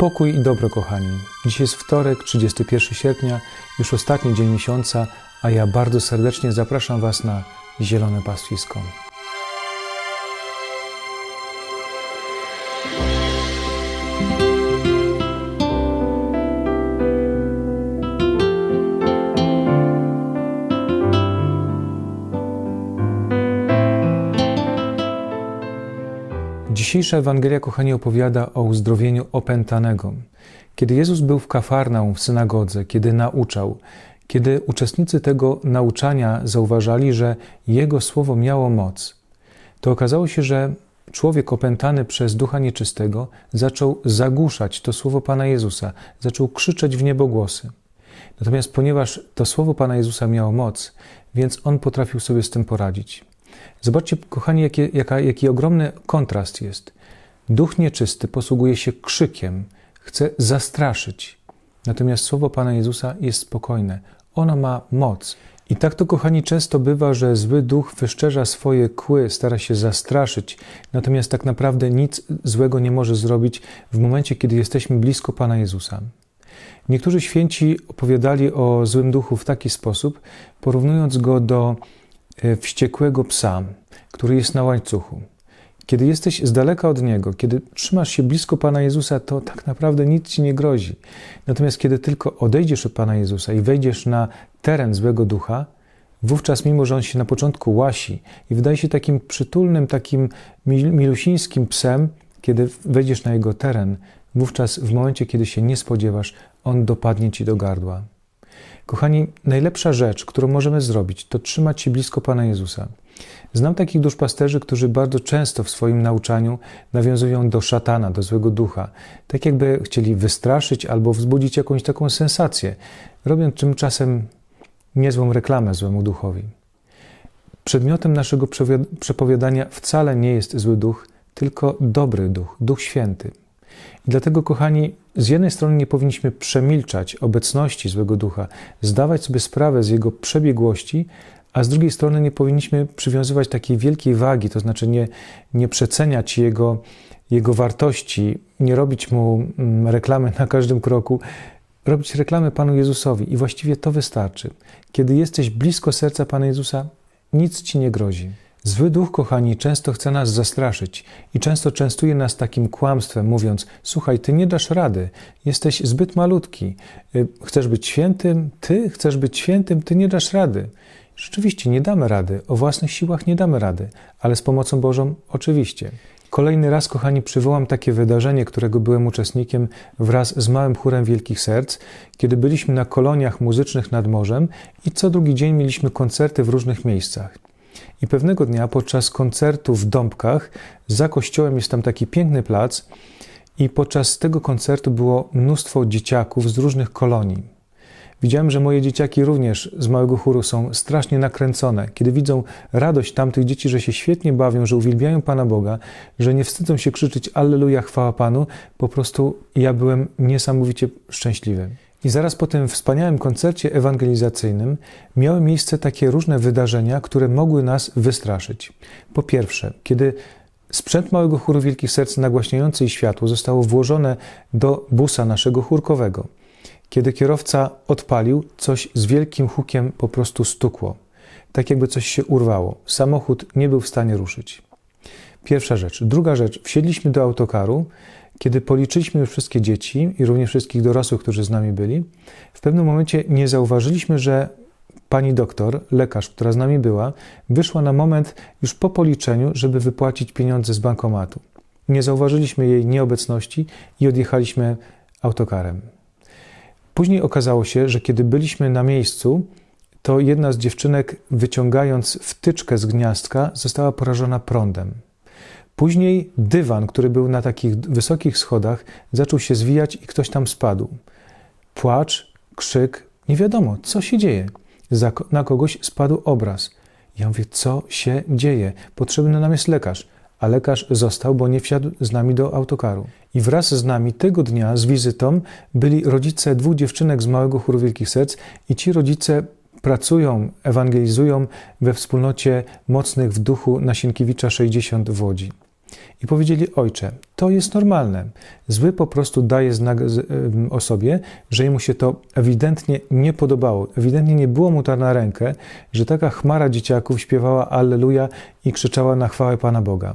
Pokój i dobro, kochani. Dziś jest wtorek, 31 sierpnia, już ostatni dzień miesiąca, a ja bardzo serdecznie zapraszam Was na Zielone Pastwisko. Dzisiejsza Ewangelia, kochani, opowiada o uzdrowieniu opętanego. Kiedy Jezus był w Kafarnaum w synagodze, kiedy nauczał, kiedy uczestnicy tego nauczania zauważali, że Jego słowo miało moc, to okazało się, że człowiek opętany przez ducha nieczystego zaczął zagłuszać to słowo Pana Jezusa, zaczął krzyczeć w niebogłosy. Natomiast ponieważ to słowo Pana Jezusa miało moc, więc on potrafił sobie z tym poradzić. Zobaczcie, kochani, jaki, jaka, jaki ogromny kontrast jest. Duch nieczysty posługuje się krzykiem, chce zastraszyć. Natomiast słowo Pana Jezusa jest spokojne. Ono ma moc. I tak to, kochani, często bywa, że zły duch wyszczerza swoje kły, stara się zastraszyć, natomiast tak naprawdę nic złego nie może zrobić w momencie, kiedy jesteśmy blisko Pana Jezusa. Niektórzy święci opowiadali o złym duchu w taki sposób, porównując go do wściekłego psa, który jest na łańcuchu. Kiedy jesteś z daleka od Niego, kiedy trzymasz się blisko Pana Jezusa, to tak naprawdę nic Ci nie grozi. Natomiast kiedy tylko odejdziesz od Pana Jezusa i wejdziesz na teren złego ducha, wówczas, mimo że on się na początku łasi i wydaje się takim przytulnym, takim milusińskim psem, kiedy wejdziesz na jego teren, wówczas w momencie, kiedy się nie spodziewasz, on dopadnie Ci do gardła. Kochani, najlepsza rzecz, którą możemy zrobić, to trzymać się blisko Pana Jezusa. Znam takich duszpasterzy, którzy bardzo często w swoim nauczaniu nawiązują do szatana, do złego ducha, tak jakby chcieli wystraszyć albo wzbudzić jakąś taką sensację, robiąc tymczasem niezłą reklamę złemu duchowi. Przedmiotem naszego przepowiadania wcale nie jest zły duch, tylko dobry duch, duch święty. I dlatego, kochani, z jednej strony nie powinniśmy przemilczać obecności złego ducha, zdawać sobie sprawę z jego przebiegłości, a z drugiej strony nie powinniśmy przywiązywać takiej wielkiej wagi, to znaczy nie, nie przeceniać jego, jego wartości, nie robić mu mm, reklamy na każdym kroku, robić reklamy Panu Jezusowi i właściwie to wystarczy. Kiedy jesteś blisko serca Pana Jezusa, nic ci nie grozi. Zły duch, kochani, często chce nas zastraszyć i często częstuje nas takim kłamstwem, mówiąc: Słuchaj, ty nie dasz rady, jesteś zbyt malutki. Y, chcesz być świętym, ty chcesz być świętym, ty nie dasz rady. Rzeczywiście nie damy rady, o własnych siłach nie damy rady, ale z pomocą Bożą oczywiście. Kolejny raz, kochani, przywołam takie wydarzenie, którego byłem uczestnikiem wraz z małym chórem Wielkich Serc, kiedy byliśmy na koloniach muzycznych nad morzem i co drugi dzień mieliśmy koncerty w różnych miejscach. I pewnego dnia podczas koncertu w Dąbkach, za kościołem jest tam taki piękny plac, i podczas tego koncertu było mnóstwo dzieciaków z różnych kolonii. Widziałem, że moje dzieciaki również z małego chóru są strasznie nakręcone, kiedy widzą radość tamtych dzieci, że się świetnie bawią, że uwielbiają Pana Boga, że nie wstydzą się krzyczeć Alleluja, chwała Panu. Po prostu ja byłem niesamowicie szczęśliwy. I zaraz po tym wspaniałym koncercie ewangelizacyjnym miały miejsce takie różne wydarzenia, które mogły nas wystraszyć. Po pierwsze, kiedy sprzęt Małego Chóru Wielkich Serc nagłaśniający światło zostało włożone do busa naszego chórkowego. Kiedy kierowca odpalił, coś z wielkim hukiem po prostu stukło. Tak jakby coś się urwało. Samochód nie był w stanie ruszyć. Pierwsza rzecz. Druga rzecz. Wsiedliśmy do autokaru. Kiedy policzyliśmy już wszystkie dzieci i również wszystkich dorosłych, którzy z nami byli, w pewnym momencie nie zauważyliśmy, że pani doktor, lekarz, która z nami była, wyszła na moment już po policzeniu, żeby wypłacić pieniądze z bankomatu. Nie zauważyliśmy jej nieobecności i odjechaliśmy autokarem. Później okazało się, że kiedy byliśmy na miejscu, to jedna z dziewczynek, wyciągając wtyczkę z gniazdka, została porażona prądem. Później dywan, który był na takich wysokich schodach, zaczął się zwijać i ktoś tam spadł. Płacz, krzyk, nie wiadomo, co się dzieje. Na kogoś spadł obraz. Ja mówię, co się dzieje? Potrzebny nam jest lekarz a lekarz został, bo nie wsiadł z nami do autokaru. I wraz z nami tego dnia z wizytą byli rodzice dwóch dziewczynek z Małego Chóru Wielkich Serc i ci rodzice pracują, ewangelizują we wspólnocie mocnych w duchu Nasienkiewicza 60 w Łodzi. I powiedzieli: Ojcze, to jest normalne. Zły po prostu daje znak ym, osobie, że jemu się to ewidentnie nie podobało. Ewidentnie nie było mu to na rękę, że taka chmara dzieciaków śpiewała Alleluja i krzyczała na chwałę Pana Boga.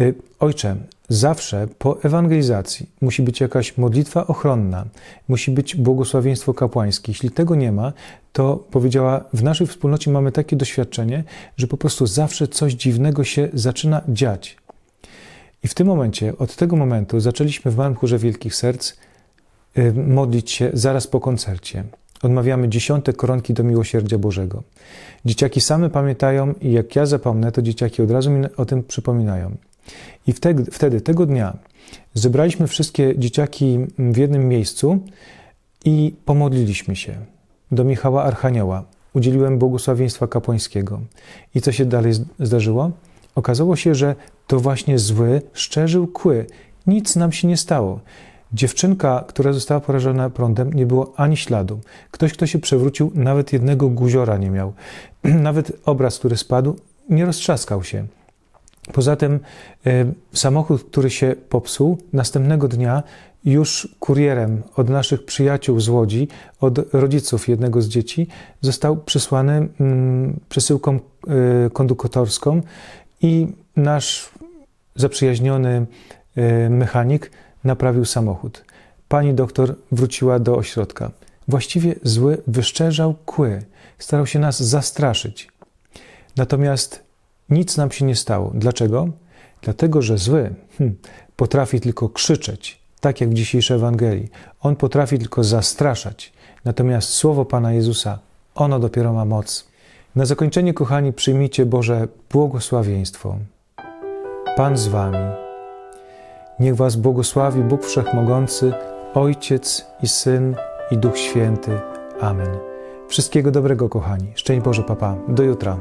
Y, Ojcze, zawsze po ewangelizacji musi być jakaś modlitwa ochronna, musi być błogosławieństwo kapłańskie. Jeśli tego nie ma, to powiedziała, w naszej wspólnocie mamy takie doświadczenie, że po prostu zawsze coś dziwnego się zaczyna dziać. I w tym momencie, od tego momentu, zaczęliśmy w Małym Chórze Wielkich Serc y, modlić się zaraz po koncercie. Odmawiamy dziesiąte koronki do miłosierdzia Bożego. Dzieciaki same pamiętają i jak ja zapomnę, to dzieciaki od razu mi o tym przypominają. I wtedy, tego dnia zebraliśmy wszystkie dzieciaki w jednym miejscu i pomodliliśmy się do Michała Archanioła. Udzieliłem błogosławieństwa kapłańskiego. I co się dalej zdarzyło? Okazało się, że to właśnie zły szczerzył kły. Nic nam się nie stało. Dziewczynka, która została porażona prądem, nie było ani śladu. Ktoś, kto się przewrócił, nawet jednego guziora nie miał. Nawet obraz, który spadł, nie roztrzaskał się. Poza tym e, samochód, który się popsuł, następnego dnia już kurierem od naszych przyjaciół z Łodzi, od rodziców jednego z dzieci, został przysłany mm, przesyłką kondukotorską i nasz zaprzyjaźniony e, mechanik naprawił samochód. Pani doktor wróciła do ośrodka. Właściwie zły wyszczerzał kły, starał się nas zastraszyć. Natomiast nic nam się nie stało. Dlaczego? Dlatego, że zły hm, potrafi tylko krzyczeć, tak jak w dzisiejszej Ewangelii. On potrafi tylko zastraszać. Natomiast słowo Pana Jezusa, ono dopiero ma moc. Na zakończenie, kochani, przyjmijcie Boże błogosławieństwo. Pan z Wami. Niech Was błogosławi Bóg Wszechmogący, Ojciec i Syn i Duch Święty. Amen. Wszystkiego dobrego, kochani. Szczęść Boże, papa. Do jutra.